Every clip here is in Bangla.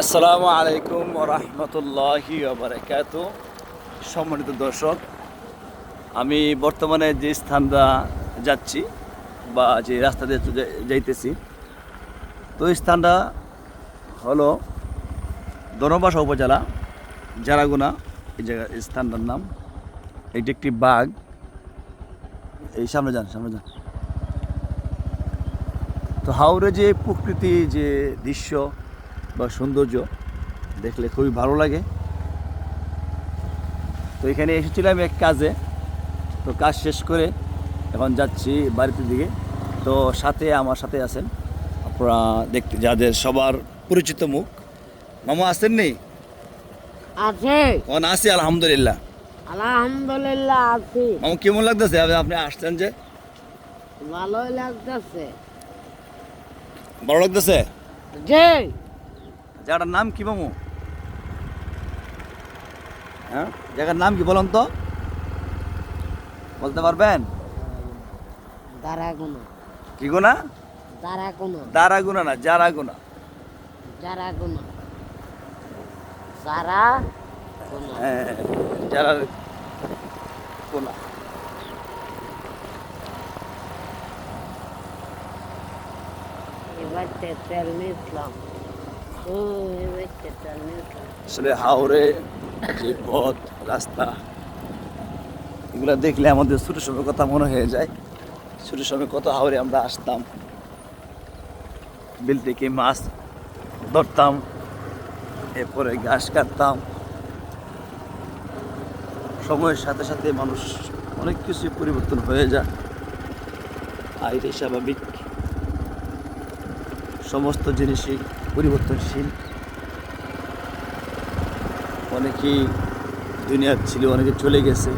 আসসালামু আলাইকুম রহমতুল্লাহি বারাকাতু। সম্মানিত দর্শক, আমি বর্তমানে যে স্থানটা যাচ্ছি বা যে রাস্তা দিয়ে যাইতেছি, তো এই স্থানটা হলো দনবাসা উপজেলা, জারাগুনা, এই জায়গা স্থানটার নাম। এটি একটি বাঘ। এই সামনে যান সামনে যান। তো হাওড়ে যে প্রকৃতি যে দৃশ্য বা সৌন্দর্য দেখলে খুবই ভালো লাগে। তো এখানে এসেছিলাম এক কাজে। তো কাজ শেষ করে এখন যাচ্ছি বাড়িতে দিকে। তো সাথে আমার সাথে আছেন আপনারা দেখতে যাদের সবার পরিচিত মুখ। মামা আসেন নি? আছে। কোন আছি আলহামদুলিল্লাহ। আলহামদুলিল্লাহ আছি। মামা কেমন লাগতেছে? আপনি- আসছেন যে? ভালোই লাগতেছে। ভালো লাগতেছে? যে জায়গাটার নাম কি মামু? হ্যাঁ? জায়গার নাম কি বলুন তো? বলতে পারবেন? দারাগুনা। কি গুনা? দারাগুনা। দারাগুনা না জারাগুনা। সারা হ্যাঁ যারা গুনা। এবার তেল নিয়েছিলাম ও এবার তেল নিয়েছিলাম আসলে হাওড়ে যে পথ, রাস্তা, এগুলা দেখলে আমাদের ছোট সময় কথা মনে হয়ে যায়। ছোট সময় কত হাওড়ে আমরা আসতাম। বিল থেকে মাছ ধরতাম, এরপরে ঘাস কাটতাম। সময়ের সাথে সাথে মানুষ অনেক কিছু পরিবর্তন হয়ে যায়। আর এটাই স্বাভাবিক সমস্ত জিনিসই পরিবর্তনশীল। অনেকেই দুনিয়ার ছিল অনেকে চলে গেছে,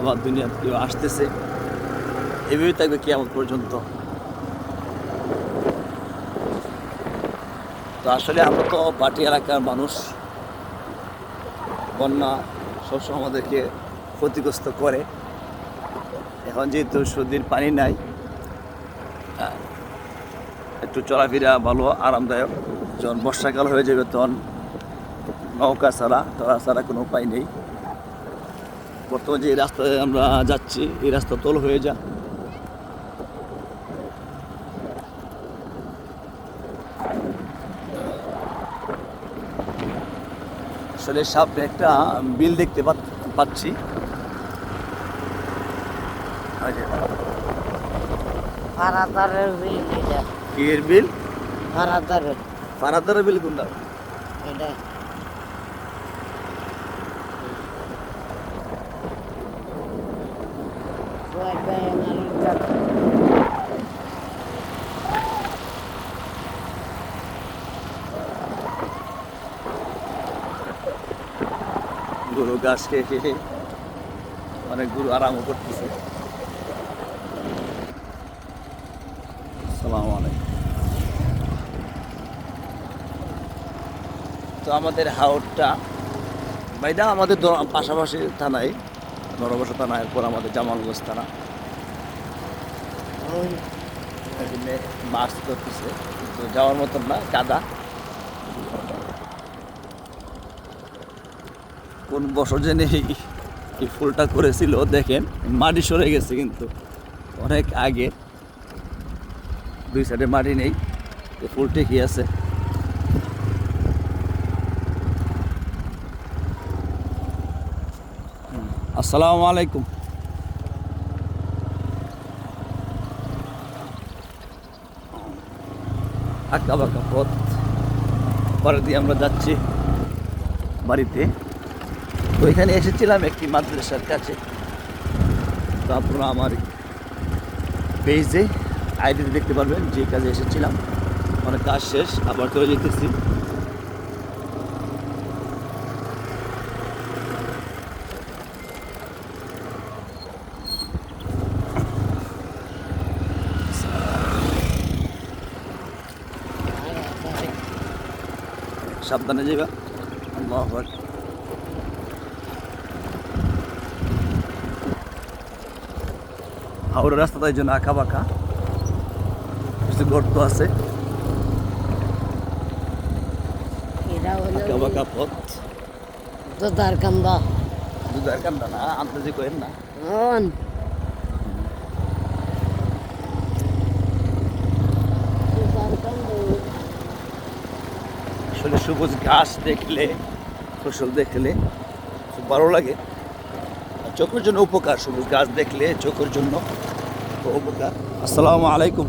আবার দুনিয়ার কেউ আসতেছে। এভাবেই থাকবে কি আমার পর্যন্ত। তো আসলে আমরা তো বাটি এলাকার মানুষ। বন্যা সবসময় আমাদেরকে ক্ষতিগ্রস্ত করে। এখন যেহেতু সর্দির পানি নাই একটু চলাফেরা ভালো, আরামদায়ক। যখন বর্ষাকাল হয়ে যাবে তখন নৌকা ছাড়া টরা ছাড়া কোনো উপায় নেই। বর্তমানে যে রাস্তায় আমরা যাচ্ছি এই রাস্তা তোল হয়ে যা আসলে সামনে একটা বিল দেখতে পাচ্ছি। বিল বিল? ভাই আমার গরু গাছ খেয়ে খেয়ে অনেক গরু আরামও করতেছে সালাম আলাইকুম তো আমাদের হাওড়টা বাইদা আমাদের পাশাপাশি থানায় নরবসা থানা এরপর আমাদের জামালগঞ্জ থানা। মাছ করতেছে কিন্তু যাওয়ার মতন না কাদা কোন বছর জেনে এই- ফুলটা করেছিল, দেখেন, মাটি সরে গেছে কিন্তু, অনেক আগে। দুই সাইডে মাটি নেই ফুল ঠিকই আছে। আসসালামু আলাইকুম। আঁকা বাঁকা পথ। পরে দিয়ে আমরা যাচ্ছি বাড়িতে। তো এখানে এসেছিলাম একটি মাদ্রাসার কাছে। তো আপনারা আমার পেজে আইডিতে দেখতে পারবেন যে কাজে এসেছিলাম। অনেক কাজ শেষ, আবার চলে যেতেছি। সাবধানে যাবা আল্লাহু হাওড়া রাস্তাটা এই জন্য আঁকা বাঁকা কিছু গর্ত আছে। এরা আঁকা বাঁকা পথ। দুধার কান্দা দুধার কান্দা না আন্দাজি করেন না অন দুধার কান্দা আসলে সবুজ ঘাস দেখলে, ফসল দেখলে খুব ভালো লাগে। চোখের জন্য উপকার, সবুজ ঘাস দেখলে চোখের জন্য উপকার। আসসালামু আলাইকুম।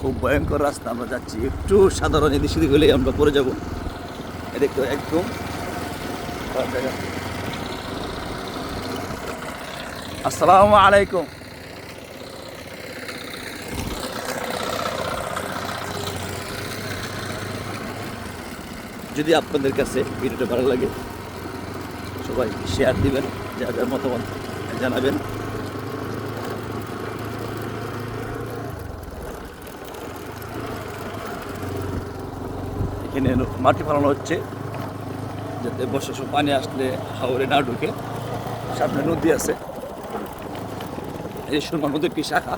খুব ভয়ঙ্কর রাস্তা, আমরা যাচ্ছি একটু সাধারণ এদিক সেদিক হলেই আমরা পড়ে যাব। এটা একটু একদম। আসসালামু আলাইকুম। যদি আপনাদের কাছে ভিডিওটা ভালো লাগে, সবাই শেয়ার দিবেন যা যার মতামত জানাবেন। এখানে মাটি ফালানো হচ্ছে, যাতে বর্ষার সময় পানি আসলে হাওড়ে না ঢুকে। সামনে নদী আছে। এই সুরমা নদীর কি শাখা।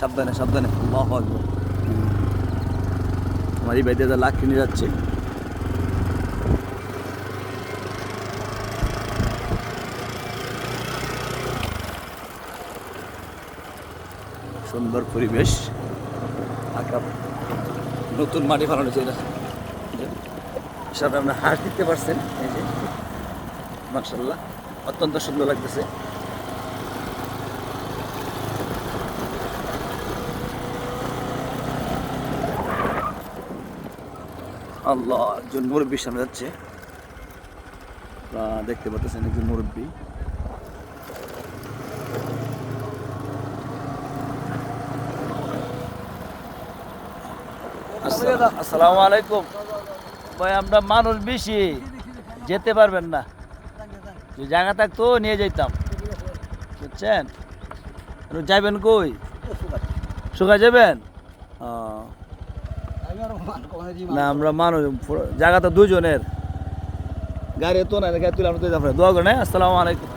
সাবধানে সাবধানে। আল্লাহু আমার এই বাইরে লাখ কিনে যাচ্ছে। সুন্দর পরিবেশ। নতুন মাটি ফালানো ছিল সামনে আপনার হাঁস দিতে পারছেন, এই যে মার্শাল্লাহ অত্যন্ত সুন্দর লাগতেছে। আল্লাহ একজন মুরব্বীর সামনে যাচ্ছে। দেখতে পাচ্ছেন একজন মুরব্বী। আসসালাম- আসসালামু আলাইকুম। ভাই আমরা মানুষ বেশি যেতে পারবেন না। জায়গা থাকতো নিয়ে যেতাম বুঝছেন? যাবেন কই? শুকা যাবেন। না, আমরা মানুষ, পুরো- জায়গা তো দুজনের গাড়ি তো না গাড়ি তুলে আমরা তো আপনার দোয়া করেন হ্যাঁ? আসসালামু আলাইকুম।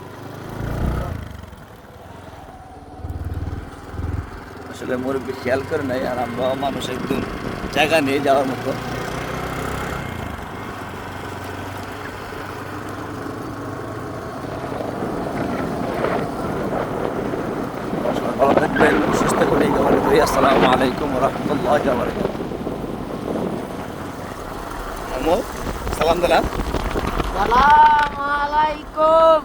আসলে মুরব্বী খেয়াল করে নাই, আর আমরা মানুষ একদম জায়গা নিয়ে যাওয়ার মতো। সবাই ভালো থাকবেন, সুস্থ করে এই কামনা করি। আসসালামু আলাইকুম রহমতুল্লাহ আমো সালাম দিলাম সালাম আলাইকুম।